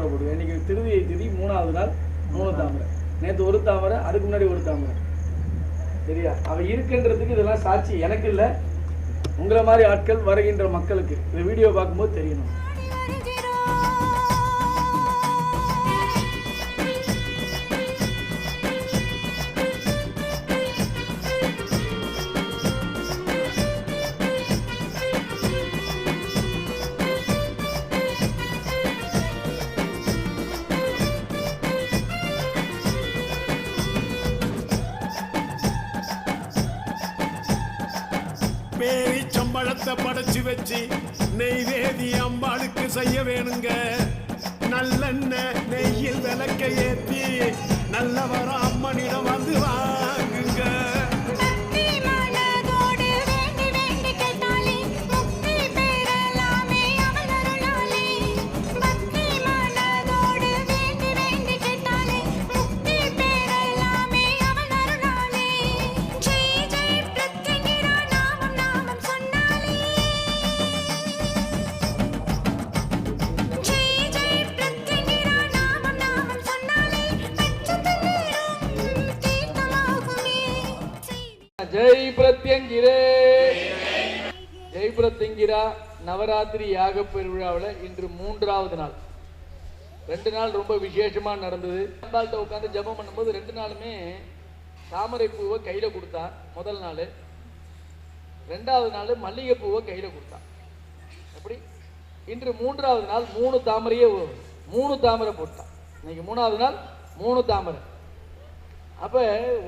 தாமரை போடுவேன். இன்னைக்கு திதி மூணாவது நாள் மூணு தாமரை. நேற்று ஒரு தாமரை அதுக்கு முன்னாடி ஒரு தாமரை. சரியா? அவள் இருக்குன்றதுக்கு இதெல்லாம் சாட்சி எனக்கு இல்லை. உங்களை மாதிரி ஆட்கள் வருகின்ற மக்களுக்கு. இந்த வீடியோ பார்க்கும்போது தெரியணும். பேரி சம்பளத்தை படைச்சு வச்சு நெய்வேதி அம்பாளுக்கு செய்ய வேணுங்க. நல்லெண்ணெய் நெய்யில் விளக்க ஏற்றி நல்லவர அம்மனிடம் வந்து வாங்குங்க. ஜெய் நவராத்திரி யாக பெருவிழாவில் இன்று மூன்றாவது நாள். ரெண்டு நாள் ரொம்ப விசேஷமாக நடந்தது. அம்பாள்கிட்ட உட்காந்து ஜெபம் பண்ணும்போது ரெண்டு நாளுமே தாமரை பூவை கொடுத்தான் கொடுத்தா முதல் நாள். ரெண்டாவது நாள் மல்லிகை பூவை கொடுத்தான் கொடுத்தா. எப்படி? இன்று மூன்றாவது நாள் மூணு தாமரையே மூணு தாமரை போட்டான் இன்னைக்கு மூணாவது நாள் மூணு தாமரை. அப்போ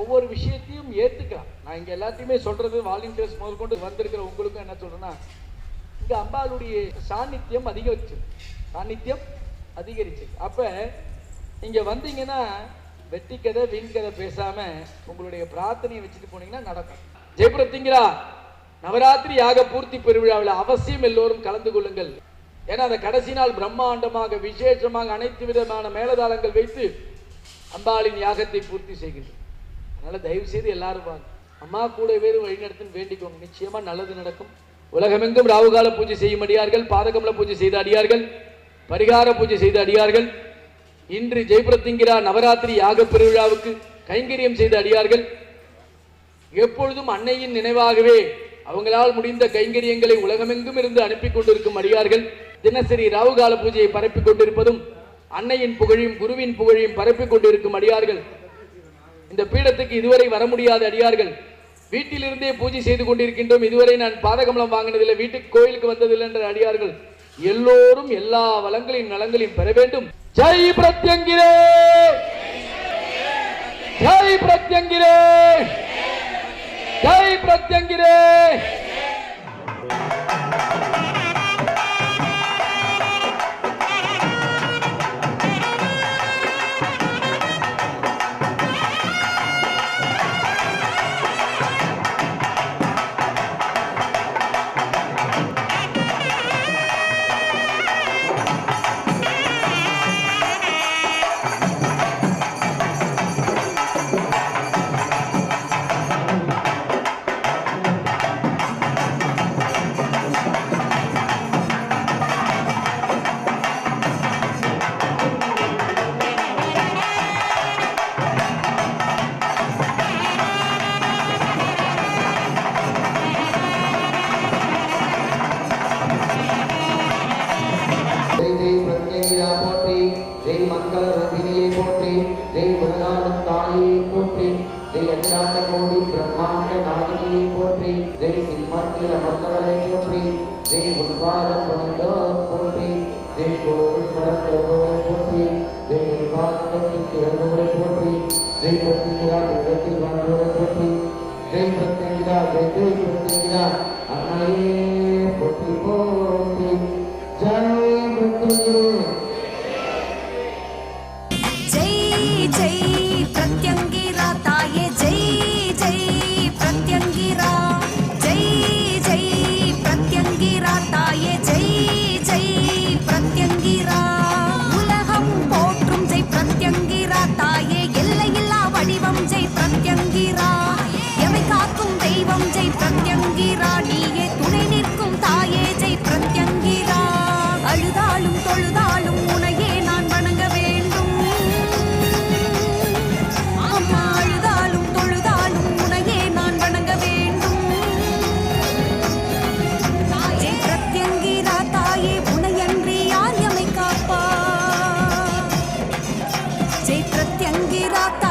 ஒவ்வொரு விஷயத்தையும் ஏற்றுக்கலாம் நான் இங்கே எல்லாத்தையுமே சொல்கிறது வாலண்டியர்ஸ் முதல் கொண்டு வந்திருக்கிற உங்களுக்கும் என்ன சொல்கிறேன்னா இங்க அம்பாளுடைய சாநித்தியம் அதிகரிச்சு சாநித்தியம் அதிகரிச்சு. அப்ப இங்க வந்தீங்கன்னா வெட்டி கதை வீண் கதை பேசாம உங்களுடைய பிரார்த்தனையை வச்சுட்டு போனீங்கன்னா நடக்கும். ஜெயபுரத்திங்கிறா நவராத்திரி யாக பூர்த்தி பெருவிழாவில் அவசியம் எல்லோரும் கலந்து கொள்ளுங்கள். ஏன்னா அந்த கடைசி நாள் பிரம்மாண்டமாக விசேஷமாக அனைத்து விதமான மேலதாளங்கள் வைத்து அம்பாளின் யாகத்தை பூர்த்தி செய்கின்றோம். அதனால தயவு செய்து எல்லாரும் வாங்க. அம்மா கூட வேறு வழிநடத்துன்னு வேண்டிக்கோங்க. நிச்சயமா நல்லது நடக்கும். உலகமெங்கும் ராவுகால பூஜை செய்யும் அடியார்கள் பாதகமல பூஜை செய்த அடியார்கள் பரிகார பூஜை செய்த அடியார்கள் இன்று ஜெயபுரத்திங்கிரா நவராத்திரி யாக பெருவிழாவுக்கு கைங்கரியம் செய்த அடியார்கள் எப்பொழுதும் அன்னையின் நினைவாகவே அவங்களால் முடிந்த கைங்கரியங்களை உலகமெங்கும் இருந்து அனுப்பி கொண்டிருக்கும் அடியார்கள் தினசரி ராவுகால பூஜையை பரப்பிக் கொண்டிருப்பதும் அன்னையின் புகழையும் குருவின் புகழையும் பரப்பிக் கொண்டிருக்கும் அடியார்கள். இந்த பீடத்துக்கு இதுவரை வர முடியாத அடியார்கள் வீட்டிலிருந்தே பூஜை செய்து கொண்டிருக்கின்றோம். இதுவரை நான் பாதகமலம் வாங்கினதில்லை. வீட்டுக்கு கோயிலுக்கு வந்ததில்லை என்ற அடியார்கள். எல்லோரும் எல்லா வளங்களின் நலங்களையும் பெற வேண்டும். ஜெய் பிரத்யங்கிரே! ஜெய் பிரத்யங்கிரே! ஜெய் பிரத்யங்கிரே! ஜெய் குணநாதன் தாயை போற்றி ஜெய் அகிலாண்ட கோடி பிரம்மாண்ட நாகினியை போற்றி ஜெய் சிம்மத்தில மந்தவரை போற்றி ஜெய் உன்பாத புனிதோ போற்றி ஜெய் கோவில் மரத்தோரை போற்றி ஜெய் நிர்வாகத்திற்கு திறந்தவரை போற்றி ஜெய் பிரத்யேகிரா இடத்தில் வாழ்ந்தவரை போற்றி ஜெய் பிரத்யேகிரா ஜெய் ஜெய் பிரத்யேகிரா அன்னையே らった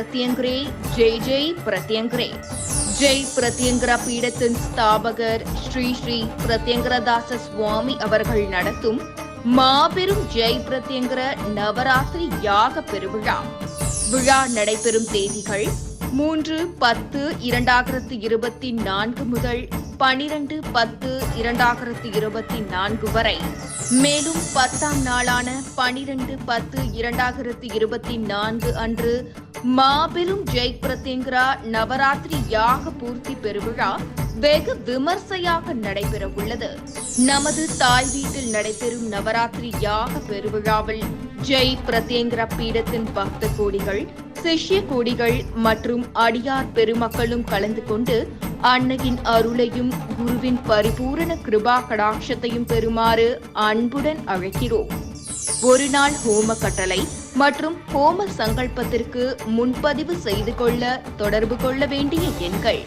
பிரத்யங்கரே ஜெய் ஜெய் பிரத்யங்கரே. ஜெய் பிரத்யங்கரா பீடத்தின் ஸ்தாபகர் ஸ்ரீ ஸ்ரீ பிரத்யங்கரதாச சுவாமி அவர்கள் நடத்தும் மாபெரும் ஜெய் பிரத்யங்கர நவராத்திரி யாக பெருவிழா. விழா நடைபெறும் தேதிகள் மூன்று பத்து இரண்டாயிரத்து இருபத்தி நான்கு முதல் பனிரெண்டு பத்து இரண்டாயிரத்து இருபத்தி நான்கு வரை. மேலும் பத்தாம் நாளான பனிரெண்டு பத்து இரண்டாயிரத்து இருபத்தி நான்கு அன்று மாபெரும் ஜெய் பிரத்யங்கரா நவராத்திரி யாக பூர்த்தி பெருவிழா வெகு விமர்சையாக நடைபெற உள்ளது நமது தாய் வீட்டில் நடைபெறும் நவராத்திரி யாக பெருவிழாவில் ஜெய் பிரத்யங்கரா பீடத்தின் பக்த கோடிகள் சிஷ்ய கோடிகள் மற்றும் அடியார் பெருமக்களும் கலந்து கொண்டு அன்னையின் அருளையும் குருவின் பரிபூரண கிருபா கடாட்சத்தையும் பெறுமாறு அன்புடன் அழைக்கிறோம். ஒரு நாள் ஹோம கட்டளை மற்றும் ஹோம சங்கல்பத்திற்கு முன்பதிவு செய்து கொள்ள தொடர்பு கொள்ள வேண்டிய எண்கள்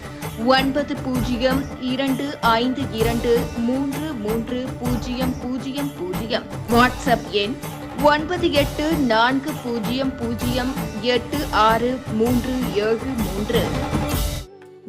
ஒன்பது பூஜ்ஜியம் இரண்டு ஐந்து இரண்டு மூன்று மூன்று பூஜ்ஜியம் பூஜ்ஜியம் பூஜ்ஜியம். வாட்ஸ்அப் எண் ஒன்பது எட்டு நான்கு பூஜ்ஜியம் பூஜ்ஜியம் எட்டு ஆறு மூன்று ஏழு மூன்று.